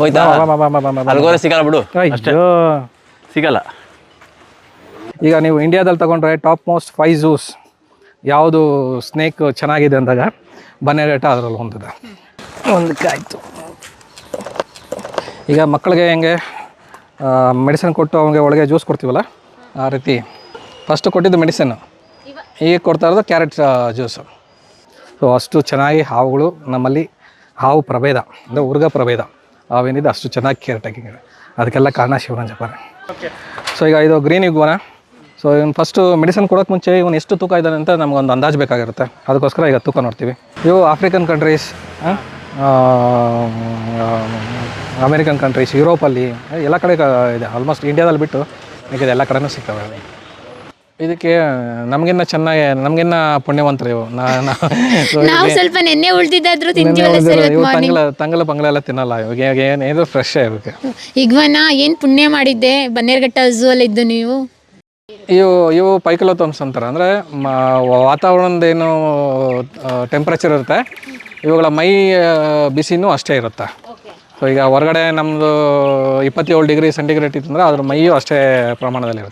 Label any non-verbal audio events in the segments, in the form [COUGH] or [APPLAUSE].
ಹೋಯ್ತಾ. ಅಲ್ಗೋರೆ ಸಿಗಲ್ಲ ಬಿಡು. ಅಷ್ಟೇ. ಸಿಗಲ್ಲ. ಈಗ ನೀವು ಇಂಡಿಯಾದಲ್ಲಿ ತಗೊಂಡ್ರೆ ಟಾಪ್ ಮೋಸ್ಟ್ ಫೈವ್ ಝೂಸ್ ಯಾವುದು ಸ್ನೇಕ್ ಚೆನ್ನಾಗಿದೆ ಅಂದಾಗ ಬನ್ನೇರೇಟ ಅದರಲ್ಲಿ ಹೊಂದಿದೆ. ಒಂದಕ್ಕೆ ಆಯಿತು ಈಗ ಮಕ್ಕಳಿಗೆ ಹೆಂಗೆ ಮೆಡಿಸಿನ್ ಕೊಟ್ಟು ಅವನಿಗೆ ಒಳಗೆ ಜ್ಯೂಸ್ ಕೊಡ್ತೀವಲ್ಲ ಆ ರೀತಿ. ಫಸ್ಟ್ ಕೊಟ್ಟಿದ್ದು ಮೆಡಿಸಿನ್. ಈಗ ಕೊಡ್ತಾ ಇರೋದು ಕ್ಯಾರೆಟ್ ಜ್ಯೂಸು. ಸೊ ಅಷ್ಟು ಚೆನ್ನಾಗಿ ಹಾವುಗಳು ನಮ್ಮಲ್ಲಿ ಹಾವು ಪ್ರಭೇದ ಅಂದರೆ ಉರ್ಗ ಪ್ರಭೇದ. ಹಾವೇನಿದೆ ಅಷ್ಟು ಚೆನ್ನಾಗಿ ಕೇರ್ ಟೇಕಿಂಗ್ ಇದೆ ಅದಕ್ಕೆಲ್ಲ ಕಾರಣ ಶಿವರಂಜಪ್ಪನೇ ಸೊ ಈಗ ಇದು ಗ್ರೀನ್ ಇಗ್ವನ ಸೊ ಇವನು ಫಸ್ಟು ಮೆಡಿಸಿನ್ ಕೊಡೋಕ್ಕೆ ಮುಂಚೆ ಇವನು ಎಷ್ಟು ತೂಕ ಇದ್ದಾನೆ ಅಂತ ನಮಗೊಂದು ಅಂದಾಜು ಬೇಕಾಗಿರುತ್ತೆ. ಅದಕ್ಕೋಸ್ಕರ ಈಗ ತೂಕ ನೋಡ್ತೀವಿ. ಇವು ಆಫ್ರಿಕನ್ ಕಂಟ್ರೀಸ್ ಅಮೇರಿಕನ್ ಕಂಟ್ರೀಸ್ ಯುರೋಪಲ್ಲಿ ಎಲ್ಲ ಕಡೆ ಇದೆ. ಆಲ್ಮೋಸ್ಟ್ ಇಂಡಿಯಾದಲ್ಲಿ ಬಿಟ್ಟು ಈಗ ಎಲ್ಲ ಕಡೆನೂ ಸಿಗ್ತವೆ. ಇದಕ್ಕೆ ನಮಗಿನ್ನ ಚೆನ್ನಾಗಿ ನಮಗಿನ್ನ ಪುಣ್ಯವಂತರು ಇವು ನಾ ನಾವು ಸ್ವಲ್ಪ ನೆನ್ನೆ ಉಳ್ದಿದ್ದಾದ್ರೂ ತಿಂತೀವಲ್ಲ ಸರ್ ಇವು ತಂಗಲ ತಂಗಲ ಪಂಗಲ ಎಲ್ಲ ತಿನ್ನಲ್ಲ ಇವಾಗ ಏನು ಏನಿದ್ರು ಫ್ರೆಶ್ ಇರುತ್ತೆ ಈಗ್ವನ ಏನ್ ಪುಣ್ಯ ಮಾಡಿದ್ದೆ? ಬನ್ನೇರ್ಘಟ್ಟ ಝೂ ಅಲ್ಲಿ ಇದ್ದು ನೀವು? ಇವು ಇವು ಪೈಕಲೋತಮ್ಸ್ ಅಂತಾರೆ. ಅಂದರೆ ವಾತಾವರಣದ ಏನು ಟೆಂಪ್ರೇಚರ್ ಇರುತ್ತೆ. ಇವುಗಳ ಮೈ ಆ, ಬಿಸಿನೂ ಅಷ್ಟೇ ಇರುತ್ತೆ. ಸೊ ಈಗ ಹೊರಗಡೆ ನಮ್ಮದು ಇಪ್ಪತ್ತೇಳು ಡಿಗ್ರಿ ಸೆಂಟಿಗ್ರೇಟ್ ಇತ್ತಂದ್ರೆ ಅದ್ರ ಮೈಯೂ ಅಷ್ಟೇ ಪ್ರಮಾಣದಲ್ಲಿ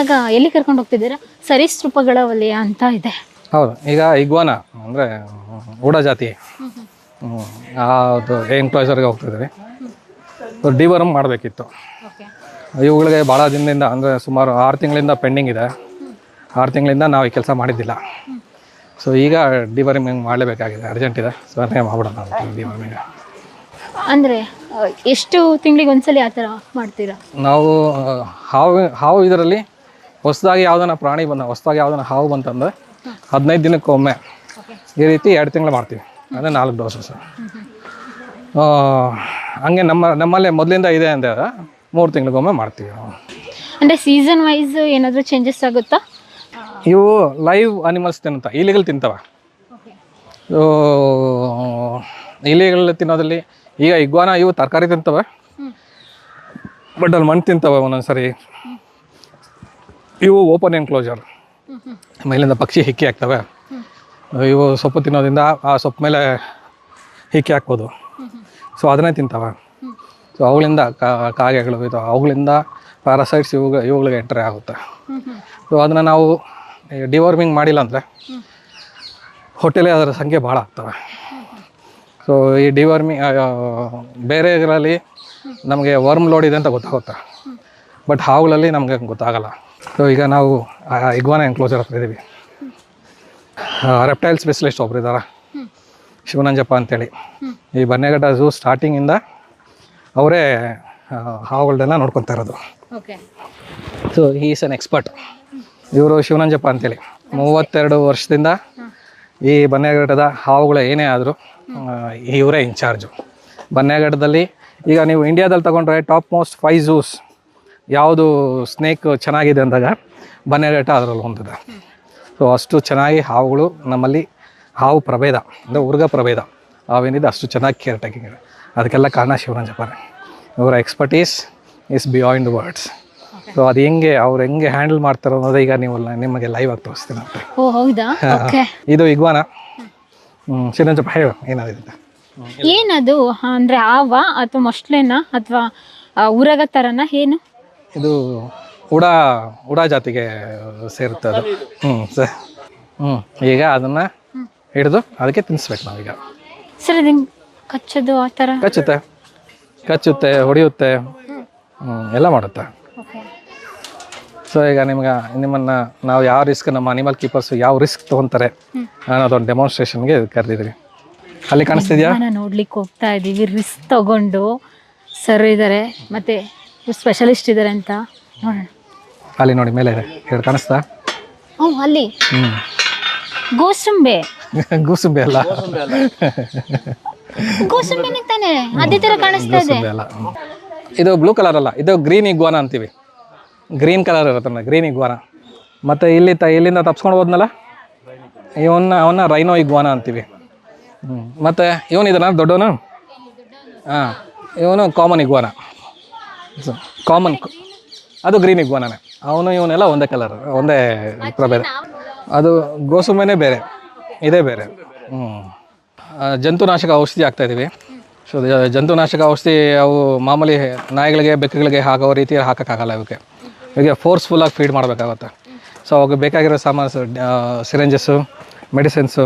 ಇವಾಗ ಎಲ್ಲಿ ಕರ್ಕೊಂಡು ಹೋಗ್ತಿದ್ದೀರಾ? ಸರೀಸೃಪಗಳ ವಲಯ ಅಂತ ಇದೆ. ಹೌದು ಈಗ ಇಗ್ವಾನ ಅಂದರೆ ಊಡ ಜಾತಿ. ಅದು ಎನ್ಕ್ಲೋಸರ್ಗೆ ಹೋಗ್ತಿದ್ದೀವಿ ಡಿವರ್ಮ್ ಮಾಡಬೇಕಿತ್ತು. ಇವುಗಳಿಗೆ ಭಾಳ ದಿನದಿಂದ ಅಂದರೆ ಸುಮಾರು ಆರು ತಿಂಗಳಿಂದ ಪೆಂಡಿಂಗ್ ಇದೆ. ಆರು ತಿಂಗಳಿಂದ ನಾವು ಈ ಕೆಲಸ ಮಾಡಿದ್ದಿಲ್ಲ. ಸೊ ಈಗ ಡಿವರ್ಮಿಂಗ್ ಮಾಡಲೇಬೇಕಾಗಿದೆ? ಅರ್ಜೆಂಟ್ ಇದೆ. ಸೊ ಅದನ್ನೇ ಮಾಡ್ಬಿಡೋಣ ಡಿವರ್ಮಿಂಗ್ ಅಂದರೆ ಎಷ್ಟು ತಿಂಗಳಿಗೆ ಒಂದ್ಸಲಿ ಆ ಥರ ಮಾಡ್ತೀರಾ? ನಾವು ಹಾವು ಹಾವು ಇದರಲ್ಲಿ ಹೊಸದಾಗಿ ಯಾವ್ದನ ಪ್ರಾಣಿ ಬಂದ ಹೊಸದಾಗಿ ಯಾವ್ದನ ಹಾವು ಬಂತಂದ್ರೆ ಹದಿನೈದು ದಿನಕ್ಕೊಮ್ಮೆ ಈ ರೀತಿ ಎರಡು ತಿಂಗಳು ಮಾಡ್ತೀವಿ. ಅಂದರೆ ನಾಲ್ಕು ಡೋಸಸ್ ಹಂಗೆ ನಮ್ಮ ನಮ್ಮಲ್ಲೇ ಮೊದಲಿಂದ ಇದೆ ಅಂದರೆ ಮೂರು ತಿಂಗಳಿಗೊಮ್ಮೆ ಮಾಡ್ತೀವಿ ಅಂದರೆ ಅಂದ್ರೆ ಸೀಸನ್ ವೈಸ್ ಏನಾದರೂ ಚೇಂಜಸ್ ಆಗುತ್ತಾ? ಇವು ಲೈವ್ ಅನಿಮಲ್ಸ್ ತಿನ್ನುತ್ತ ಇಲಿಗಳು ತಿಂತವೆ. ಇಲಿಗಳು ತಿನ್ನೋದ್ರಲ್ಲಿ ಈಗ ಇಗ್ವಾನ ಇವು ತರಕಾರಿ ತಿಂತವೆ. ಬಟ್ ಅಲ್ಲಿ ಮಣ್ಣು ತಿಂತವೆ ಒಂದೊಂದ್ಸರಿ. ಇವು ಓಪನ್ ಎನ್ಕ್ಲೋಜರ್ ಮೇಲಿಂದ ಪಕ್ಷಿ ಹಿಕ್ಕಿ ಹಾಕ್ತವೆ ಇವು ಸೊಪ್ಪು ತಿನ್ನೋದ್ರಿಂದ ಆ ಸೊಪ್ಪು ಮೇಲೆ ಹಿಕ್ಕಿ ಹಾಕ್ಬೋದು. ಸೊ ಅದನ್ನೇ ತಿಂತವೆ. ಸೊ ಅವುಗಳಿಂದ ಕಾಗೆಗಳು ಇದು. ಅವುಗಳಿಂದ ಪ್ಯಾರಾಸೈಟ್ಸ್ ಇವು ಇವುಗಳಿಗೆ ಎಂಟ್ರಿ ಆಗುತ್ತೆ. ಸೊ ಅದನ್ನು ನಾವು ಡಿವರ್ಮಿಂಗ್ ಮಾಡಿಲ್ಲ ಅಂದರೆ ಹೊಟ್ಟೆಲೇ ಅದರ ಸಂಖ್ಯೆ ಭಾಳ ಆಗ್ತವೆ. ಸೊ ಈ ಡಿವರ್ಮಿಂಗ್ ಬೇರೆ ಇದರಲ್ಲಿ ನಮಗೆ ವರ್ಮ್ ಲೋಡ್ ಇದೆ ಅಂತ ಗೊತ್ತಾಗುತ್ತೆ. ಬಟ್ ಹಾವುಗಳಲ್ಲಿ ನಮಗೆ ಗೊತ್ತಾಗಲ್ಲ. ಸೊ ಈಗ ನಾವು ಇಗ್ವಾನ ಎನ್ಕ್ಲೋಜರ್ ಹತ್ರ ಇದ್ದೀವಿ ರೆಪ್ಟೈಲ್ ಸ್ಪೆಷಲಿಸ್ಟ್ ಒಬ್ರು ಇದ್ದಾರೆ ಶಿವನಂಜಪ್ಪ ಅಂತೇಳಿ. ಈ ಬನ್ನೇಘಟ್ಟ ಝೂ ಸ್ಟಾರ್ಟಿಂಗಿಂದ ಅವರೇ ಹಾವುಗಳನ್ನೆಲ್ಲ ನೋಡ್ಕೊತಾ ಇರೋದು. ಸೊ ಈಸ್ ಅನ್ ಎಕ್ಸ್ಪರ್ಟ್ ಇವರು ಶಿವನಂಜಪ್ಪ ಅಂತೇಳಿ. ಮೂವತ್ತೆರಡು ವರ್ಷದಿಂದ ಈ ಬನ್ನೇಘಟ್ಟದ ಹಾವುಗಳು ಏನೇ ಆದರೂ ಇವರೇ ಇನ್ಚಾರ್ಜು ಬನ್ನೇಘಟ್ಟದಲ್ಲಿ ಈಗ ನೀವು ಇಂಡಿಯಾದಲ್ಲಿ ತಗೊಂಡ್ರೆ ಟಾಪ್ ಮೋಸ್ಟ್ ಫೈವ್ ಝೂಸ್ ಯಾವುದು ಸ್ನೇಕ್ ಚೆನ್ನಾಗಿದೆ ಅಂದಾಗ ಬನ್ನೇರೇಟ ಅದರಲ್ಲಿ ಹೊಂದಿದೆ ಸೊ ಅಷ್ಟು ಚೆನ್ನಾಗಿ ಹಾವುಗಳು ನಮ್ಮಲ್ಲಿ ಹಾವು ಪ್ರಭೇದ ಅಂದರೆ ಉರ್ಗ ಪ್ರಭೇದ. ಹಾವೇನಿದೆ ಅಷ್ಟು ಚೆನ್ನಾಗಿ ಕೇರ್ ಟೇಕಿಂಗ್ ಇದೆ. ಅದಕ್ಕೆಲ್ಲ ಕಾರಣ ಶಿವರಂಜಪ್ಪನೇ ಇವರ expertise is beyond words so ಅದು ಹೆಂಗೆ ಅವ್ರು ಹೆಂಗೆ ಹ್ಯಾಂಡಲ್ ಮಾಡ್ತಾರೆ ಅನ್ನೋದು ಈಗ ನೀವು ನಿಮಗೆ ಲೈವ್ ಆಗಿ ತೋರಿಸ್ತೀನಿ ಅಂತ. ಓ ಹೌದಾ? ಓಕೆ ಇದು ಇಗ್ವಾನ. ಶಿವರಂಜಪ್ಪ ಹೇಳು ಏನಾಗಿದೆ ಏನದು? ಅಂದ್ರೆ ಆವ ಅಥವಾ ಮೊಸಳೆನಾ ಅಥವಾ ಉರಗ ಥರನಾ ಏನು? ಇದು ಉಡಾ ಉಡಾ ಜಾತಿಗೆ ಸೇರುತ್ತೆ ಅದು. ಹ್ಞೂ ಸರ್. ಹ್ಞೂ ಈಗ ಅದನ್ನು ಹಿಡಿದು ಅದಕ್ಕೆ ತಿನ್ನಿಸ್ಬೇಕು ನಾವೀಗ. ಸರ್ ಇದು ಕಚ್ಚೋದು ಆ ಥರ? ಕಚ್ಚುತ್ತೆ. ಕಚ್ಚುತ್ತೆ ಹೊಡೆಯುತ್ತೆ. ಹ್ಞೂ ಎಲ್ಲ ಮಾಡುತ್ತೆ. ಸೊ ಈಗ ನಿಮ್ಗೆ ನಿಮ್ಮನ್ನು ನಾವು ಯಾವ ರಿಸ್ಕ್ ನಮ್ಮ ಅನಿಮಲ್ ಕೀಪರ್ಸ್ ಯಾವ ರಿಸ್ಕ್ ತೊಗೊತಾರೆ ಅನ್ನೋದೊಂದು ಡೆಮಾನ್ಸ್ಟ್ರೇಷನ್ಗೆ ಕರೆದಿದ್ರಿ ಅಲ್ಲಿ ಕಾಣಿಸ್ತಿದ್ಯಾ? ನಾನು ನೋಡ್ಲಿಕ್ಕೆ ಹೋಗ್ತಾ ಇದ್ದೀವಿ. ರಿಸ್ಕ್ ತಗೊಂಡು ಸರ್ ಇದ್ದಾರೆ ಮತ್ತೆ ಸ್ಪೆಷಲಿಸ್ಟ್ ಇದ್ದಾರೆ ಅಂತ. ನೋಡೋಣ. ಅಲ್ಲಿ ನೋಡಿ ಮೇಲೆ ಇದೆ. ಎರಡು ಕಾಣಿಸ್ತಾ? ಹ್ಞೂ ಅಲ್ಲಿ. ಗೋಸುಂಬೆ ಗೋಸುಂಬೆ. ಗೂಸುಂಬೆ ಅಲ್ಲ? ಗೋಸುಂಬೆನೇ ತಾನೇ? ಅದೇ ಕಾಣಿಸ್ತಾ ಇದೆ. ಗೂಸುಂಬೆ ಅಲ್ಲ. ಇದು ಬ್ಲೂ ಕಲರ್ ಅಲ್ಲ. ಇದು ಗ್ರೀನ್ ಇಗ್ವಾನ ಅಂತೀವಿ. ಗ್ರೀನ್ ಕಲರ್ ಇರುತ್ತೆ ಗ್ರೀನ್ ಇಗ್ವಾನ ಮತ್ತು ಇಲ್ಲಿ ತ ಇಲ್ಲಿಂದ ತಪ್ಸ್ಕೊಂಡು ಹೋದ್ನಲ್ಲ ಇವನ್ನ ಅವನ್ನ ರೈನೋ ಇಗ್ವಾನ ಅಂತೀವಿ. ಹ್ಞೂ ಮತ್ತು ಇವನು ಇದನ್ನ ದೊಡ್ಡವನು? ಹಾಂ ಇವನು ಕಾಮನ್ ಇಗ್ವಾನ ಕಾಮನ್ ಅದು ಗ್ರೀನ್ ಇಗ್ವಾನನೇ ಅವನು ಇವನೆಲ್ಲ ಒಂದೇ ಕಲರ್ ಒಂದೇ ಪ್ರಭೇದ. ಅದು ಗೋಸುಮೆನೇ ಬೇರೆ ಇದೇ ಬೇರೆ. ಹ್ಞೂ ಜಂತುನಾಶಕ ಔಷಧಿ ಹಾಕ್ತಾ ಇದ್ದೀವಿ ಸೊ ಜಂತುನಾಶಕ ಔಷಧಿ ಅವು ಮಾಮೂಲಿ ನಾಯಿಗಳಿಗೆ ಬೆಕ್ಕುಗಳಿಗೆ ಹಾಕೋ ರೀತಿ ಹಾಕೋಕ್ಕಾಗಲ್ಲ ಇವಕ್ಕೆ. ಇವಾಗ ಫೋರ್ಸ್ಫುಲ್ಲಾಗಿ ಫೀಡ್ ಮಾಡಬೇಕಾಗುತ್ತೆ. ಸೊ ಅವಾಗ ಬೇಕಾಗಿರೋ ಸಾಮಾನು ಸಿರೆಂಜಸ್ಸು ಮೆಡಿಸಿನ್ಸು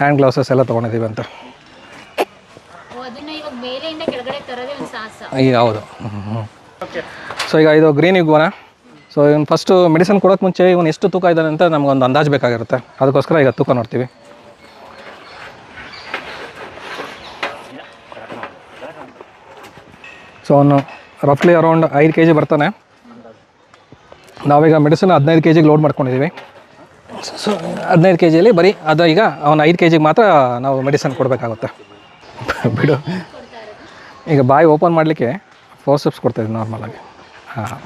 ಹ್ಯಾಂಡ್ ಗ್ಲೌಸಸ್ ಎಲ್ಲ ತೊಗೊಂಡಿದ್ದೀವಿ ಅಂತ. ಹೌದು. ಇವಾಗ ಸೊ ಈಗ ಇದು ಗ್ರೀನ್ ಇಗುವನ ಸೊ ಇವನು ಫಸ್ಟು ಮೆಡಿಸಿನ್ ಕೊಡೋಕ್ಕೆ ಮುಂಚೆ ಇವನು ಎಷ್ಟು ತೂಕ ಇದ್ದಾನೆ ಅಂತ ನಮಗೊಂದು ಅಂದಾಜು ಬೇಕಾಗಿರುತ್ತೆ. ಅದಕ್ಕೋಸ್ಕರ ಈಗ ತೂಕ ನೋಡ್ತೀವಿ. ಸೊ ಅವನು ರಫ್ಲಿ ಅರೌಂಡ್ ಐದು ಕೆ ಜಿ ಬರ್ತಾನೆ. ನಾವೀಗ ಮೆಡಿಸಿನ್ ಹದಿನೈದು ಕೆ ಜಿಗೆ ಲೋಡ್ ಮಾಡ್ಕೊಂಡಿದ್ದೀವಿ ಸೊ ಹದಿನೈದು ಕೆ ಜಿಯಲ್ಲಿ ಬರೀ ಅದು ಈಗ ಅವನು ಐದು ಕೆ ಜಿಗೆ ಮಾತ್ರ ನಾವು ಮೆಡಿಸಿನ್ ಕೊಡಬೇಕಾಗುತ್ತೆ. [LAUGHS] ಬಿಡು. ಈಗ ಬಾಯಿ ಓಪನ್ ಮಾಡಲಿಕ್ಕೆ ಫೋರ್ ಸ್ಟೆಪ್ಸ್ ಕೊಡ್ತಾಯಿದ್ವಿ ನಾರ್ಮಲಾಗಿ ಹಾಂ.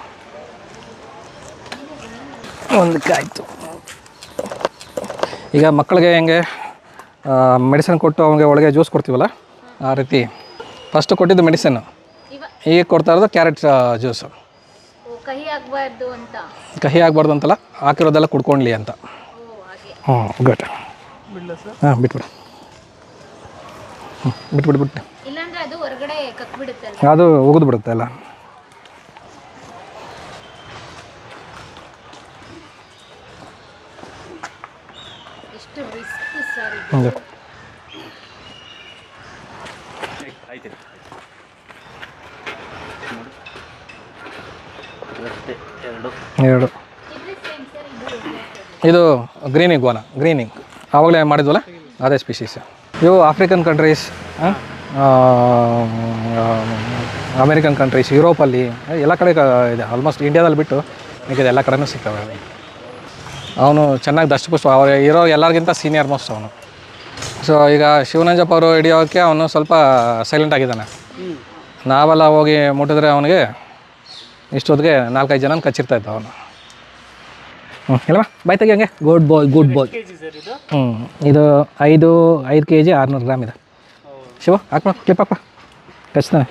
ಒಂದಕ್ಕೆ ಆಯಿತು ಈಗ ಮಕ್ಕಳಿಗೆ ಹೆಂಗೆ ಮೆಡಿಸಿನ್ ಕೊಟ್ಟು ಅವನಿಗೆ ಒಳಗೆ ಜ್ಯೂಸ್ ಕೊಡ್ತೀವಲ್ಲ ಆ ರೀತಿ. ಫಸ್ಟ್ ಕೊಟ್ಟಿದ್ದು ಮೆಡಿಸಿನ್ ಈಗ ಕೊಡ್ತಾ ಇರೋದು ಕ್ಯಾರೆಟ್ ಜ್ಯೂಸು ಕಹಿ ಆಗ್ಬಾರ್ದು ಅಂತ. ಕಹಿ ಆಗಬಾರ್ದು ಅಂತಲ್ಲ ಹಾಕಿರೋದೆಲ್ಲ ಕುಡ್ಕೊಂಡ್ಲಿ ಅಂತ. ಹ್ಞೂ ಗುಡ್ ಹಾಂ ಬಿಟ್ಬಿಡು. ಹ್ಞೂ ಬಿಟ್ಬಿಡ್ಬಿಟ್ಟು ಇಲ್ಲಾಂದ್ರೆ ಅದು ಹೊರಗಡೆ ಅಲ್ಲ ಅದು ಉಗಿದು ಬಿಡುತ್ತೆ ಎಲ್ಲ ಎಷ್ಟು ರಿಸ್ಕ್ ಸರ್ ಹಂಗೆ ಎರಡು. ಇದು ಗ್ರೀನ್ ಇಗ್ವಾನ ಗ್ರೀನಿಂಗ್ ಆವಾಗಲೇ ಮಾಡಿದ್ವಲ್ಲ? ಅದೇ ಸ್ಪೀಶೀಸ್ ಇವು ಆಫ್ರಿಕನ್ ಕಂಟ್ರೀಸ್ ಅಮೇರಿಕನ್ ಕಂಟ್ರೀಸ್ ಯುರೋಪಲ್ಲಿ ಎಲ್ಲ ಕಡೆ ಇದೆ. ಆಲ್ಮೋಸ್ಟ್ ಇಂಡಿಯಾದಲ್ಲಿ ಬಿಟ್ಟು ಮಿಕ್ಕಿದ ಎಲ್ಲ ಕಡೆನೂ ಸಿಗ್ತವೆ. ಅವನು ಚೆನ್ನಾಗಿ ದಷ್ಟಪುಷ್ಟ ಅವ್ರು ಇರೋ ಎಲ್ಲರಿಗಿಂತ ಸೀನಿಯರ್ ಮೋಸ್ಟ್ ಅವನು. ಸೊ ಈಗ ಶಿವನಂಜಪ್ಪ ಅವರು ಹಿಡಿಯೋಕ್ಕೆ ಅವನು ಸ್ವಲ್ಪ ಸೈಲೆಂಟ್ ಆಗಿದ್ದಾನೆ. ನಾವೆಲ್ಲ ಹೋಗಿ ಮುಟ್ಟಿದ್ರೆ ಅವನಿಗೆ ಇಷ್ಟೊತ್ತಿಗೆ ನಾಲ್ಕೈದು ಜನ ಕಚ್ಚಿರ್ತಾ ಇದ್ದ ಅವನು. ಹ್ಞೂ ಇಲ್ಲಮ್ಮ ಬಾಯ್ ತೆಗಿ ಹಂಗೆ. ಗುಡ್ ಬಾಯ್ ಗುಡ್ ಬಾಯ್ ಹ್ಞೂ ಇದು? ಐದು ಐದು ಕೆ ಜಿ ಆರುನೂರು ಗ್ರಾಮ್ ಇದೆ. ಶಿವ ಹಾಕ್ಮ ಕ್ಲಿಪ್ ಹಾಕ್ಪ ಕಚ್ತಾನೆ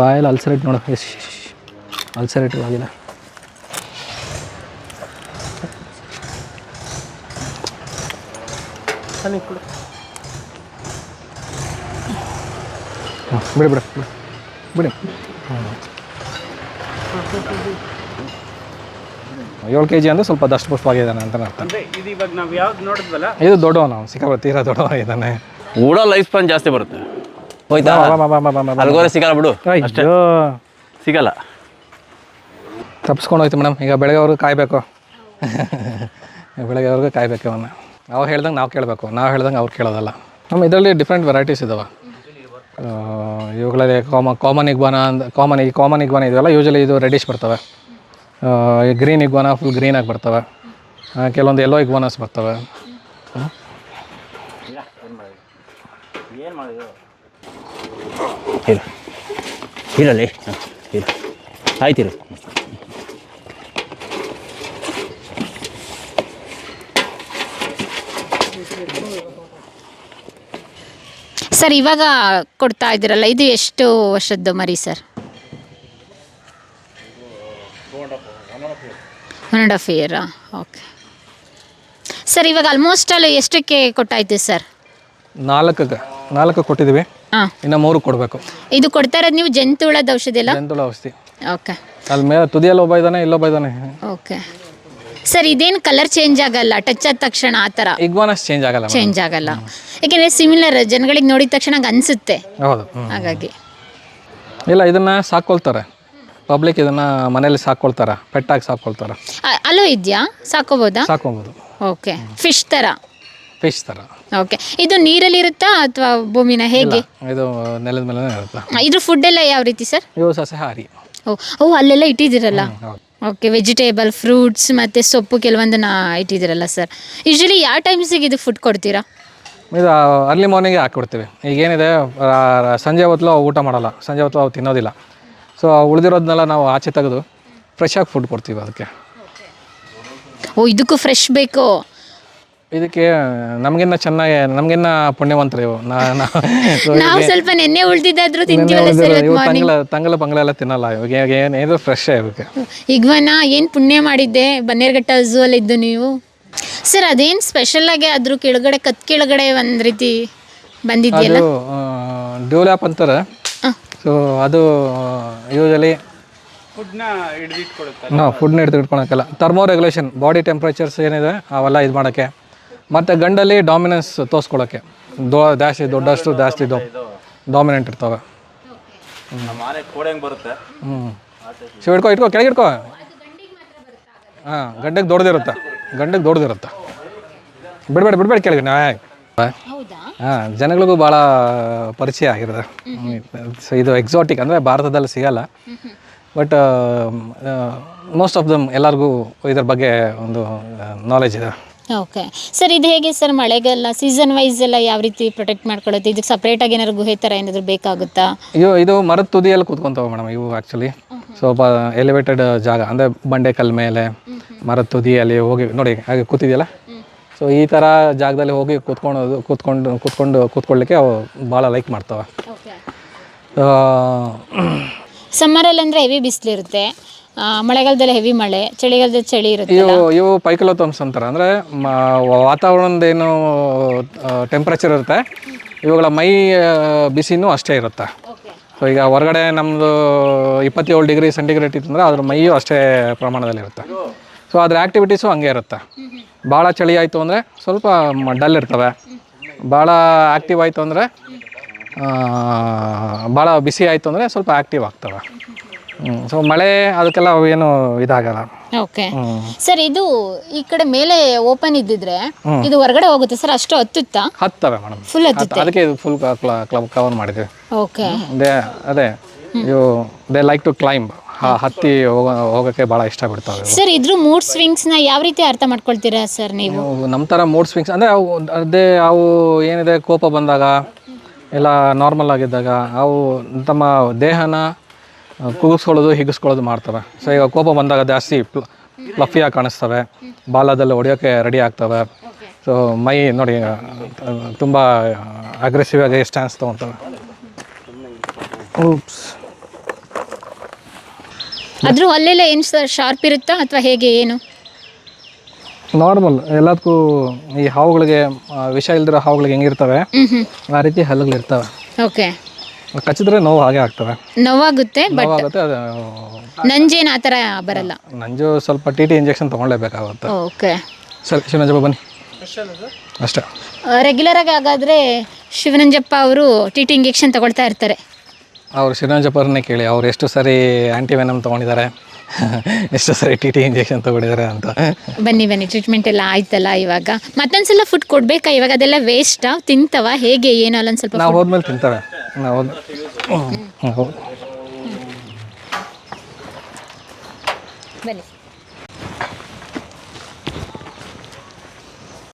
ಬಾಯಲ್ಲಿ ಅಲ್ಸರೇಟ್ ನೋಡು. ಎಷ್ಟು ಅಲ್ಸರೇಟ್ ಆಗಿದೆ ಹ್ಞೂ ಬಿಡಿ ಬಿಡಿ ಬಿಡಿ. ಬಿಡಿ. ಏಳು ಕೆ ಜಿ ಅಂದರೆ ಸ್ವಲ್ಪ ದಷ್ಟಪುಷ್ಟವಾಗಿದ್ದಾನೆ ಅಂತ ಅರ್ಥ. ಇದು ಇವಾಗ ನಾವು ಯಾವ್ದು ನೋಡಿದ್ವಲ್ಲ? ಇದು ದೊಡ್ಡವನು? ಅವನು ಸಿಕ್ಕಾಪಟ್ಟೆ ತೀರಾ ದೊಡ್ಡವನಿದ್ದಾನೆ ಕೂಡ ಲೈಫ್ ಸ್ಪಾನ್ ಜಾಸ್ತಿ ಬರುತ್ತೆ. ಹೋಯ್ತಾ. ಅಲ್ಗೋರೆ ಸಿಗಲ್ಲ ಬಿಡು. ಅಷ್ಟೇ. ಸಿಗಲ್ಲ. ತಪ್ಸ್ಕೊಂಡು ಹೋಯ್ತು ಮೇಡಮ್. ಈಗ ಬೆಳಗ್ಗೆವರೆಗೂ ಕಾಯಬೇಕು. ಬೆಳಗ್ಗೆವರೆಗೂ ಕಾಯಬೇಕು ಅವನ್ನ. ಅವ್ರು ಹೇಳ್ದಂಗೆ ನಾವು ಕೇಳಬೇಕು. ನಾವು ಹೇಳ್ದಂಗೆ ಅವ್ರು ಕೇಳೋದಲ್ಲ. ನಮ್ಮ ಇದರಲ್ಲಿ ಡಿಫ್ರೆಂಟ್ ವೆರೈಟೀಸ್ ಇದಾವೆ. ಇವುಗಳಲ್ಲಿ ಕಾಮ ಕಾಮನ್ ಇಗ್ವಾನ ಅಂದ ಕಾಮನ್ ಈ ಕಾಮನ್ ಇಗ್ವಾನ ಇದೆಯಲ್ಲ ಯೂಶಲಿ ಇದು ರೆಡಿಶ್ ಬರ್ತವೆ. ಗ್ರೀನ್ ಇಗ್ವಾನ ಫುಲ್ ಗ್ರೀನಾಗಿ ಬರ್ತವೆ. ಆ, ಕೆಲವೊಂದು ಎಲ್ಲೋ ಇಗ್ವಾನಸ್ ಬರ್ತವೆ. ಇಲ್ಲ ಇರಲಿ. ಇರು. ಆಯ್ತಿರು ಸರ್ ಇವಾಗ ಕೊಡ್ತಾ ಇದ್ದೀರಲ್ಲ ಇದು ಎಷ್ಟು ವರ್ಷದ್ದು ಮರಿ ಸರ್? ಒನ್ ಆ್ಯಂಡ್ ಹಾಫ್ ಇಯರಾ ಓಕೆ ಸರ್ ಇವಾಗ ಆಲ್ಮೋಸ್ಟ್ ಅಲ್ಲಿ ಎಷ್ಟಕ್ಕೆ ಕೊಟ್ಟಾಯ್ತು ಸರ್? ನಾಲ್ಕಕ್ಕೆ ನಾಲ್ಕು ಕೊಟ್ಟಿದ್ದೀವಿ. ಹಾಂ. ಇನ್ನು ಮೂರು ಕೊಡಬೇಕು. ಇದು ಕೊಡ್ತಾ ಇರೋದು ನೀವು ಜಂತುಳದ ಔಷಧಿ ಅಲ್ಲ? ಜಂತುಳ ಔಷಧಿ. ಓಕೆ ಅಲ್ಲಿ ಮೇಲೆ ತುದಿಯಲ್ಲಿ ಒಬ್ಬ ಇದ್ದಾನೆ ಇಲ್ಲೊಬ್ಬ ಇದ್ದಾನೆ ಓಕೆ ಸರ್ ಇದೇನು ಕಲರ್ ಚೇಂಜ್ ಆಗಲ್ಲ? ಟಚ್ ಆದ ತಕ್ಷಣ ಆ ಥರ ಇಗ್ವಾನಸ್ ಚೇಂಜ್ ಆಗಲ್ಲ madam. ಚೇಂಜ್ ಆಗಲ್ಲ. ಯಾಕೆಂದರೆ ಸಿಮಿಲರ್ ಜನಗಳಿಗೆ ನೋಡಿದ ತಕ್ಷಣ ಅನ್ಸುತ್ತೆ ಅನಿಸುತ್ತೆ. ಹೌದು. ಹ್ಮ್. ಹಾಗಾಗಿ. ಇಲ್ಲ ಇದನ್ನ ಸಾಕೊಳ್ತಾರೆ. ಪಬ್ಲಿಕ್ ಇದನ್ನ ಮನೇಲಿ ಸಾಕೊಳ್ತಾರೆ ಪೆಟ್ಟಾಗಿ ಸಾಕೊಳ್ತಾರೆ. ಅ- ಅಲ್ಲೂ ಇದೆಯಾ? ಸಾಕೋಬೋದಾ? ಸಾಕೊಬೋದು. ಓಕೆ. ಫಿಶ್ ಥರ ಫಿಶ್ ಥರ ಓಕೆ. ಇದು ನೀರಲ್ಲಿ ಇರುತ್ತಾ ಅಥವಾ ಭೂಮಿನ ಹೇಗೆ? ಇದು ನೆಲದ ಮೇಲೆ ಇರುತ್ತಾ? ಇದು ಇದ್ರ ಫುಡ್ ಎಲ್ಲ ಯಾವ ರೀತಿ ಸರ್? ಇವು ಸಸ್ಯಾಹಾರಿ. ಓ ಓ ಅಲ್ಲೆಲ್ಲ ಇಟ್ಟಿದ್ದೀರಲ್ಲ? ಹೌದು. ಓಕೆ ವೆಜಿಟೇಬಲ್ ಫ್ರೂಟ್ಸ್ ಮತ್ತು ಸೊಪ್ಪು ಕೆಲವೊಂದನ್ನ ಇಟ್ಟಿದ್ದೀರಲ್ಲ ಸರ್ ಯೂಶ್ವಲಿ ಯಾವ ಟೈಮ್ಸಿಗೆ ಇದು ಫುಡ್ ಕೊಡ್ತೀರಾ? ಇದು ಅರ್ಲಿ ಮಾರ್ನಿಂಗೇ ಹಾಕ್ಬಿಡ್ತೀವಿ ಈಗೇನಿದೆ ರ- ಸಂಜೆ ಹೊತ್ತು ಅವು ಊಟ ಮಾಡಲ್ಲ. ಸಂಜೆ ಹೊತ್ತು ಅವು ತಿನ್ನೋದಿಲ್ಲ. ಸೊ ಉಳಿದಿರೋದನ್ನೆಲ್ಲ ನಾವು ಆಚೆ ತೆಗೆದು ಫ್ರೆಶ್ ಆಗಿ ಫುಡ್ ಕೊಡ್ತೀವಿ ಅದಕ್ಕೆ. ಓ ಇದಕ್ಕೂ ಫ್ರೆಶ್ ಬೇಕು? ಇದಕ್ಕೆ ನಮಗಿನ್ನ ಚೆನ್ನಾಗಿ ನಮಗಿನ್ನ ಪುಣ್ಯವಂತರು ಇವು ನಾವು [LAUGHS] ಸ್ವಲ್ಪ ನೆನ್ನೆ ಉಳ್ದಿದ್ದಾದ್ರೂ ತಿಂತೀವಲ್ಲ ಸರ್ ಇವತ್ತು ತಂಗಲ ತಂಗಲ ಬಂಗಲ ಎಲ್ಲ ತಿನ್ನಲ್ಲ ಇವಾಗ ಏನು ಇದು ಫ್ರೆಶ್ ಇವಕ್ಕೆ ಈಗವನ ಏನು ಪುಣ್ಯ ಮಾಡಿದ್ದೆ? ಬನ್ನೇರ್ಘಟ್ಟ ಝೂ ಅಲ್ಲಿ ಇದ್ದು ನೀವು? ಸರ್ ಅದೇನು ಸ್ಪೆಷಲ್ ಆಗಿ ಅದ್ರ ಕೆಳಗಡೆ ಕತ್ ಕೆಳಗಡೆ ಒಂದು ರೀತಿ ಬಂದಿದ್ಯಲ್ಲ? ಅದು ಡ್ಯೂಲ್ಯಾಪ್ ಅಂತಾರೆ. ಸೊ ಅದು ಯೂಶಲಿ ನಾವು ಫುಡ್ನ ಹಿಡಿದು ಇಟ್ಕೊಳಕ್ಕಲ್ಲ ಥರ್ಮೋ ರೆಗ್ಯುಲೇಷನ್ ಬಾಡಿ ಟೆಂಪ್ರೇಚರ್ಸ್ ಏನಿದೆ ಅವೆಲ್ಲ ಇದು ಮಾಡೋಕ್ಕೆ. ಮತ್ತು ಗಂಡಲ್ಲಿ ಡಾಮಿನೆನ್ಸ್ ತೋರಿಸ್ಕೊಳಕ್ಕೆ. ದೊ ಜಾಸ್ತಿ ದೊಡ್ಡಷ್ಟು ಜಾಸ್ತಿ ದೊ ಡಾಮಿನೆಂಟ್ ಇರ್ತವೆ. ಹ್ಞೂ ಶಿವ ಹಿಡ್ಕೊ ಇಟ್ಕೋ ಕೆಳಗೆ ಇಟ್ಕೋ ಹಾಂ ಗಂಡಕ್ಕೆ ದೊಡ್ಡದಿರುತ್ತೆ. ಗಂಡಕ್ಕೆ ದೊಡ್ಡದಿರುತ್ತೆ. ಬಿಡಬೇಡ ಬಿಡಬೇಡ ಕೆಳಗೆ. ನಾ ಹೌದಾ? ಹಾಂ ಜನಗಳಿಗೂ ಭಾಳ ಪರಿಚಯ ಆಗಿರುತ್ತೆ ಸೊ ಇದು ಎಕ್ಸಾಟಿಕ್ ಅಂದರೆ ಭಾರತದಲ್ಲಿ ಸಿಗಲ್ಲ. ಬಟ್ ಮೋಸ್ಟ್ ಆಫ್ ದಮ್ ಎಲ್ಲರಿಗೂ ಇದ್ರ ಬಗ್ಗೆ ಒಂದು ನಾಲೆಜ್ ಇದೆ. ಓಕೆ ಸರ್ ಇದು ಹೇಗೆ ಸರ್ ಮಳೆಗೆಲ್ಲ ಸೀಸನ್ ವೈಸ್ ಎಲ್ಲ ಯಾವ ರೀತಿ ಪ್ರೊಟೆಕ್ಟ್ ಮಾಡ್ಕೊಳ್ಳುತ್ತೆ? ಇದಕ್ಕೆ ಸಪ್ರೇಟಾಗಿ ಏನಾದ್ರು ಗುಹೆ ಥರ ಏನಾದರೂ ಬೇಕಾಗುತ್ತಾ? ಅಯ್ಯೋ ಇದು ಮರದ ತುದಿಯಲ್ಲಿ ಕೂತ್ಕೊಂತವ ಮೇಡಮ್ ಇವು ಆ್ಯಕ್ಚುಲಿ ಸ್ವಲ್ಪ ಎಲಿವೇಟೆಡ್ ಜಾಗ ಅಂದರೆ ಬಂಡೆಕಲ್ ಮೇಲೆ ಮರದ ತುದಿಯಲ್ಲಿ ಹೋಗಿ ನೋಡಿ ಹಾಗೆ ಕೂತಿದೆಯಲ್ಲ? ಸೊ ಈ ಥರ ಜಾಗದಲ್ಲಿ ಹೋಗಿ ಕೂತ್ಕೊಳೋದು ಕೂತ್ಕೊಂಡು ಕೂತ್ಕೊಂಡು ಕೂತ್ಕೊಳ್ಳಿಕ್ಕೆ ಅವು ಭಾಳ ಲೈಕ್ ಮಾಡ್ತವೆ. ಸಮ್ಮರಲ್ಲಿ ಅಂದರೆ ಹೆವಿ ಬಿಸಿಲಿರುತ್ತೆ. ಮಳೆಗಾಲದಲ್ಲಿ ಹೆವಿ ಮಳೆ ಚಳಿಗಾಲದಲ್ಲಿ ಚಳಿ ಇರುತ್ತೆ ಇವು ಇವು ಪೈಕಲೋತಮ್ಸ್ ಅಂತಾರೆ. ಅಂದರೆ ವಾತಾವರಣದೇನು ಟೆಂಪ್ರೇಚರ್ ಇರುತ್ತೆ. ಇವುಗಳ ಮೈ ಬಿಸಿನೂ ಅಷ್ಟೇ ಇರುತ್ತೆ. ಸೊ ಈಗ ಹೊರಗಡೆ ನಮ್ಮದು ಇಪ್ಪತ್ತೇಳು ಡಿಗ್ರಿ ಸೆಂಟಿಗ್ರೇಡ್ ಇತ್ತಂದ್ರೆ ಅದ್ರ ಮೈಯೂ ಅಷ್ಟೇ ಪ್ರಮಾಣದಲ್ಲಿ ಇರುತ್ತೆ. ಸೊ ಅದ್ರ ಆ್ಯಕ್ಟಿವಿಟೀಸು ಹಂಗೆ ಇರುತ್ತೆ. ಭಾಳ ಚಳಿ ಆಯಿತು ಅಂದರೆ ಸ್ವಲ್ಪ ಡಲ್ ಇರ್ತವೆ. ಭಾಳ ಆ್ಯಕ್ಟಿವ್ ಆಯಿತು ಅಂದರೆ ಭಾಳ ಬಿಸಿ ಆಯಿತು ಅಂದರೆ ಸ್ವಲ್ಪ ಆ್ಯಕ್ಟಿವ್ ಆಗ್ತವೆ. ಸೊ ಮಳೆ ಅದಕ್ಕೆಲ್ಲ ಏನು ಇದಾಗಲ್ಲ. ಓಕೆ ಸರ್ ಇದು ಈ ಕಡೆ ಮೇಲೆ ಓಪನ್ ಇದ್ದಿದ್ರೆ ಇದು ಹೊರಗಡೆ ಹೋಗುತ್ತೆ ಸರ್ ಅಷ್ಟು ಹತ್ತುತ್ತಾ? ಹತ್ತವೆ ಮೇಡಮ್ ಫುಲ್ ಹತ್ತುತ್ತೆ? ಅದಕ್ಕೆ ಇದು ಫುಲ್ ಕ್ಲಬ್ ಕವರ್ ಮಾಡಿದ್ವಿ ಓಕೆ ದೇ ಅದೇ you they like to climb ಹತ್ತಿ ಹೋಗೋ ಹೋಗೋಕ್ಕೆ ಭಾಳ ಇಷ್ಟ ಬಿಡ್ತಾವೆ ಸರ್ ಇದ್ರ ಮೂಡ್ ಸ್ವಿಂಗ್ಸ್ನ ಯಾವ ರೀತಿ ಅರ್ಥ ಮಾಡ್ಕೊಳ್ತೀರಾ ಸರ್ ನೀವು? ನಮ್ಮ ಥರ ಮೂಡ್ ಸ್ವಿಂಗ್ಸ್ ಅಂದರೆ ಅವು ಅದೇ ಅವು ಏನಿದೆ ಕೋಪ ಬಂದಾಗ ಎಲ್ಲ ನಾರ್ಮಲ್ ಆಗಿದ್ದಾಗ ಅವು ತಮ್ಮ ದೇಹನ ಕುಗ್ಸ್ಕೊಳ್ಳೋದು ಹಿಗ್ಸ್ಕೊಳ್ಳೋದು ಮಾಡ್ತವೆ ಸೊ ಈಗ ಕೋಪ ಬಂದಾಗ ಜಾಸ್ತಿ ಫ್ಲಫಿಯಾಗಿ ಕಾಣಿಸ್ತವೆ. ಬಾಲದಲ್ಲಿ ಹೊಡೆಯೋಕ್ಕೆ ರೆಡಿ ಆಗ್ತವೆ. ಸೊ ಮೈ ನೋಡಿ ತುಂಬ ಅಗ್ರೆಸಿವ್ ಆಗಿ ಸ್ಟ್ಯಾನ್ಸ್ ತೊಗೊತವೆ ಓಪ್ಸ್ ಅದ್ರ ಅಲ್ಲೆಲ್ಲ ಏನು ಸರ್ ಶಾರ್ಪ್ ಇರುತ್ತಾ ಅಥವಾ ಹೇಗೆ ಏನು? ನಾರ್ಮಲ್ ಎಲ್ಲದಕ್ಕೂ ಈ ಹಾವುಗಳಿಗೆ ವಿಷ ಇಲ್ದಿರೋ ಹಾವುಗಳಿಗೆ ಹೆಂಗಿರ್ತವೆ? ಆ ರೀತಿ ಹಲ್ಲುಗಳಿರ್ತವೆ. ಓಕೆ ಕಚ್ಚಿದ್ರೆ ನೋವು ಹಾಗೆ ಆಗ್ತವೆ. ನೋವಾಗುತ್ತೆ ಬಟ್ ನೋವಾಗುತ್ತೆ ಅದು ನಂಜೇನು ಆ ಥರ ಬರಲ್ಲ. ನಂಜು ಸ್ವಲ್ಪ ಟಿ ಟಿ ಇಂಜೆಕ್ಷನ್ ತಗೊಳ್ಳೇಬೇಕಾಗುತ್ತೆ. ಓಕೆ. ಸರಿ ಶಿವನಂಜಪ್ಪ ಬನ್ನಿ. ಅಷ್ಟೇ. ರೆಗ್ಯುಲರ್ ಆಗಿ ಹಾಗಾದ್ರೆ ಶಿವನಂಜಪ್ಪ ಅವರು ಟಿ ಟಿ ಇಂಜೆಕ್ಷನ್ ತಗೊಳ್ತಾ ಇರ್ತಾರೆ. ಅವ್ರು ಶಿವನಂಜಪ್ಪರನ್ನೇ ಕೇಳಿ ಅವ್ರು ಎಷ್ಟು ಸರಿ ಆ್ಯಂಟಿವೆನಮ್ ತಗೊಂಡಿದ್ದಾರೆ [LAUGHS] ಎಷ್ಟು ಸರಿ ಟಿ ಟಿ ಇಂಜೆಕ್ಷನ್ ತಗೊಂಡಿದ್ದಾರೆ ಅಂತ. ಬನ್ನಿ ಬನ್ನಿ ಟ್ರೀಟ್ಮೆಂಟ್ ಎಲ್ಲ ಆಯ್ತಲ್ಲ ಇವಾಗ. ಮತ್ತೊಂದ್ಸಲ ಫುಡ್ ಕೊಡ್ಬೇಕಾ? ಇವಾಗ ಅದೆಲ್ಲ ವೇಸ್ಟ್ ತಿಂತವ? ಹೇಗೆ? ಏನು? ಅಲ್ಲೊಂದು ಸ್ವಲ್ಪ ನಾವು ಹೋದ್ಮೇಲೆ ತಿಂತವೆ. ಹೋದ್ ಹ್ಮ್, ಹೌದು ಬನ್ನಿ